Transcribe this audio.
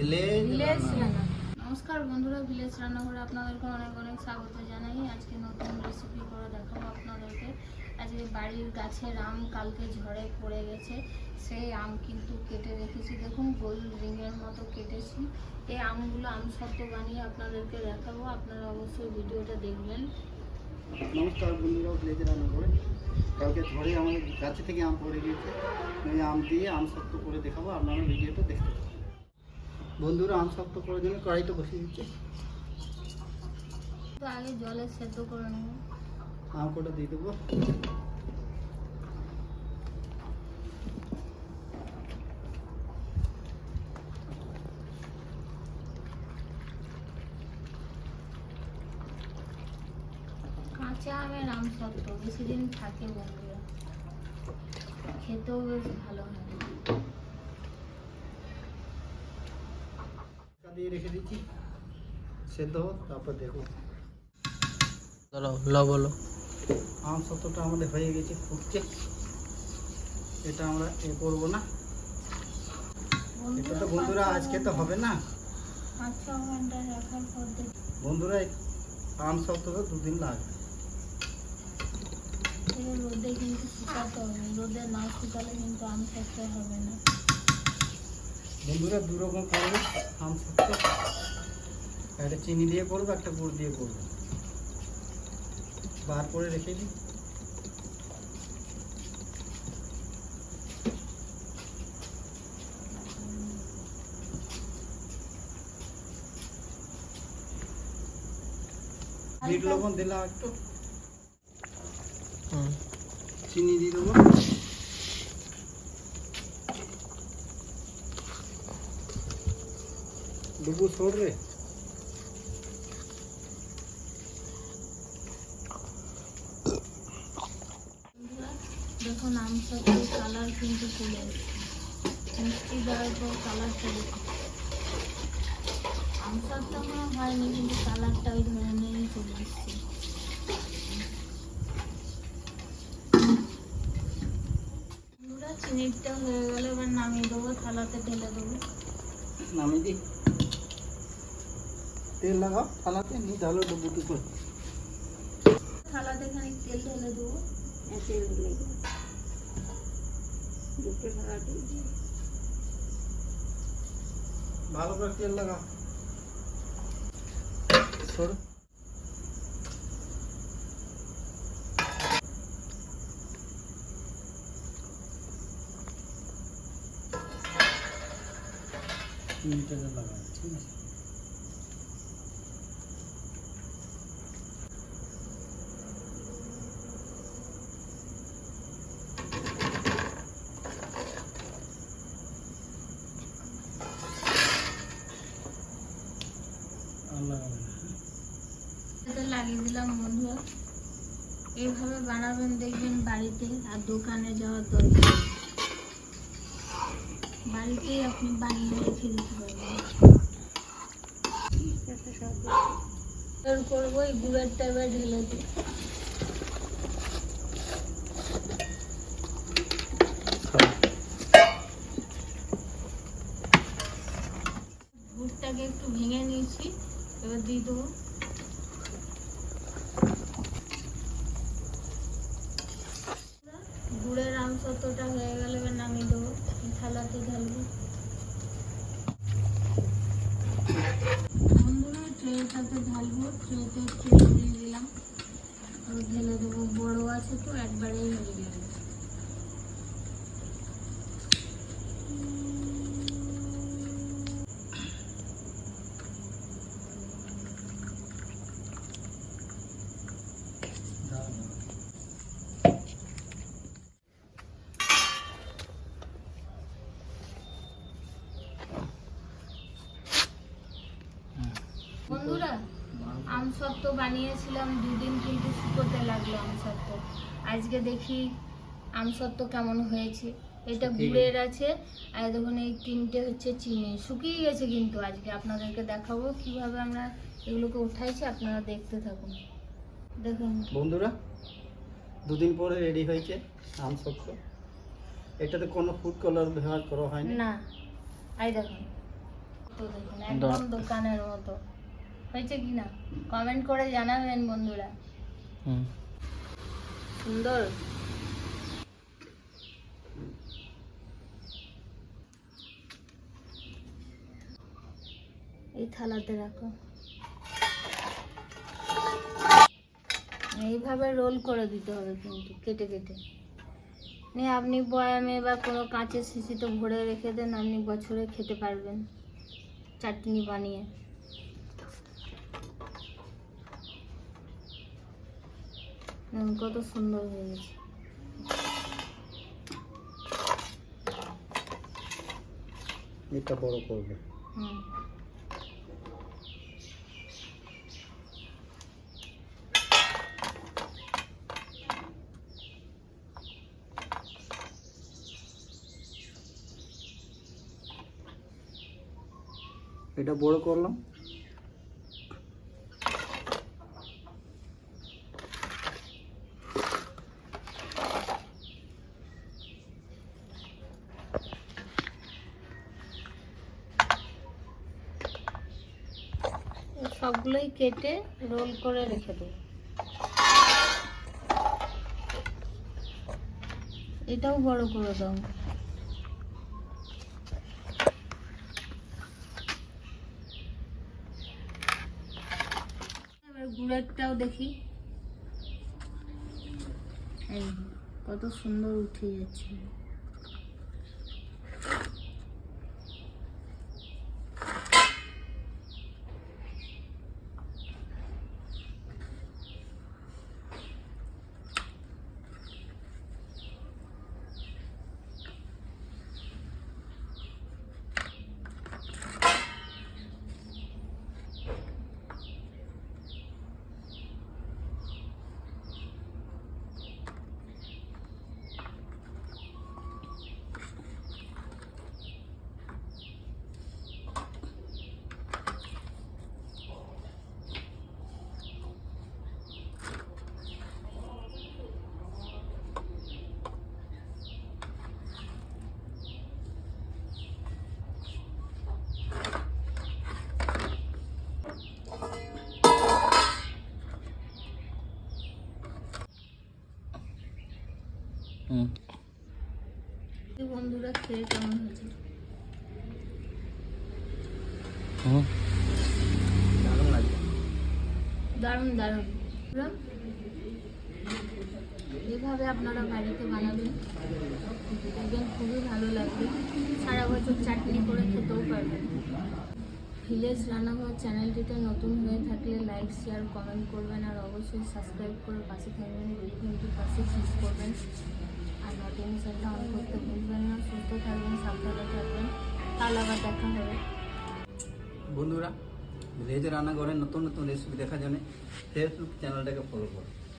Village নমস্কার বন্ধুরা village রান্নাঘরে আপনাদেরকে অনেক অনেক স্বাগত জানাই। আজকে নতুন রেসিপি করে দেখাবো আপনাদেরকে। আজকে বাড়ির গাছের আম কালকে ঝড়ে পড়ে গেছে। সেই আম কিন্তু কেটে রেখেছি। দেখুন গোল রিংয়ের মতো কেটেছি। এই আমগুলো আম সত্ত্ব বানিয়ে আপনাদেরকে দেখাবো। আপনারা অবশ্যই ভিডিওটা দেখবেন। নমস্কার বন্ধুরা ভিলেজ রান্না করে কালকে ঝড়ে আমাদের গাছে থেকে আম পড়ে গিয়েছে। ওই আম দিয়ে আম শক্ত করে দেখাবো। আপনারা ভিডিওটা দেখতে। বন্ধুরা আম শক্ত করার জন্য কড়াইটা বসিয়ে দিচ্ছে। আগে জলে সেদ্ধ করে নেব। আম কটা দিয়ে দেবো? কাঁচা আমের আম সত্ত্ব বেশি দিন থাকে বন্ধুরা। খেতেও বেশ ভালো হয়। দিয়ে রেখে দিচ্ছি। সেদ্ধ হোক তারপর দেখো বলো। আম শক্তটা আমাদের হয়ে গেছে ফুটছে। এটা আমরা এ করব না। এটা তো বন্ধুরা আজকে তো হবে না। বন্ধুরা আম শক্ত তো দুদিন লাগবে। রোদে কিন্তু শুকাতে হবে রোদে না শুকালে কিন্তু আম সত্ত্ব হবে না। বন্ধুরা দু রকম করবে আম শক্ত একটা চিনি দিয়ে করব একটা গুড় দিয়ে করব। বার করে রেখে দিই। বিট লবণ দিলাম একটু। চিনি দিয়ে দেবো। ডুবু ছোড় রে বন্ধুরা, দেখুন আম সত্ত্বের কালার কিন্তু চলে এসেছে মিষ্টি দেওয়ার পর কালারটা দেখুন আম সত্ত্ব আমার হয়নি কিন্তু কালারটা ওই ধরনেরই চলে এসছে চিনিটা হয়ে গেলে এবার নামিয়ে দেবো থালাতে ঢেলে দেবো। নামিয়ে দিই। তেল লাগাও থালাতে নিয়ে ঢালো ডুবু টুকু থালাতে খানিক তেল ঢেলে দেবো ভালো করে তেল লাগাও। সরো। চিনিটাকে লাগাও ঠিক আছে আর লাগাবে না হ্যাঁ? এটা লাগিয়ে দিলাম বন্ধুরা এইভাবে দেখবেন বাড়িতে আর দোকানে যাওয়ার দরকার। নেই। বাড়িতেই আপনি বানিয়ে রেখে দিতে পারবেন। এর করব এই গুড়েরটা এবার ঢেলে দিই। গুড়টাকে একটু ভেঙে নিয়েছি এবার দিয়ে দেবো। গুড়ের আমসত্বটা হয়ে গেলে এবার নামিয়ে দেবো। থালাতে ঢালবো। বন্ধুরা, ট্রেটাতে ঢালবো। ট্রেতে তেল দিয়ে দিলাম। আর ঢেলে দেবো। বড় আছে তো, একবারেই হয়ে যাবে দাঁড়াও। বন্ধুরা আম সত্ত্ব বানিয়েছিলাম দুদিন কিন্তু শুকোতে লাগল আম সত্ত্ব আজকে দেখি আম সত্ত্ব কেমন হয়েছে। এটা গুড়ের আছে আর দেখুন এই তিনটে হচ্ছে চিনি। শুকিয়ে গেছে কিন্তু আজকে। আপনাদেরকে দেখাবো কীভাবে আমরা এগুলোকে উঠাইছি আপনারা দেখতে থাকুন। দেখুন। বন্ধুরা দুদিন পরে রেডি হয়েছে আম শক্ত এটাতে কোনো ফুড কালার ব্যবহার করা হয়নি। না। আই দেখুন। তো দেখুন একদম দোকানের মতো। হয়েছে কি না? কমেন্ট করে জানাবেন বন্ধুরা। সুন্দর। এই থালাতে রাখো। এইভাবে রোল করে দিতে হবে কিন্তু কেটে কেটে। নিয়ে আপনি বয়ামে বা কোনো কাঁচের শিশিতে ভরে রেখে দেন আপনি বছরে খেতে পারবেন। চাটনি বানিয়ে। কত সুন্দর হয়ে গেছে। এটা বড় করবে। হুম। এটা বড় করলাম এই সবগুলোই কেটে রোল করে রেখে দেবো। এটাও বড় করে দাও। এবার গুড়েরটাও দেখি। এই কত সুন্দর উঠে যাচ্ছে হুম। বন্ধুরা খেয়ে কেমন হয়েছে? হুম। দারুণ দারুণ দারুণ। এভাবে আপনারা বাড়িতে বানাবেন দেখবেন খুবই ভালো লাগবে। সারা বছর চাটনি করে খেতেও পারবেন। ভিলেজ রান্নাঘর চ্যানেলটিতে নতুন হয়ে থাকলে লাইক, শেয়ার, কমেন্ট করবেন আর অবশ্যই সাবস্ক্রাইব করে পাশে থাকবেন, বেল ঘন্টির পাশে ক্লিক করবেন। আর নোটিফিকেশনটা অন করতে ভুলবেন না, সুস্থ থাকবেন, সাবধানে থাকবেন। কাল আবার দেখা হবে। বন্ধুরা ভিলেজ রান্নাঘরের নতুন নতুন রেসিপি দেখার জন্য ফেসবুক চ্যানেলটাকে ফলো করো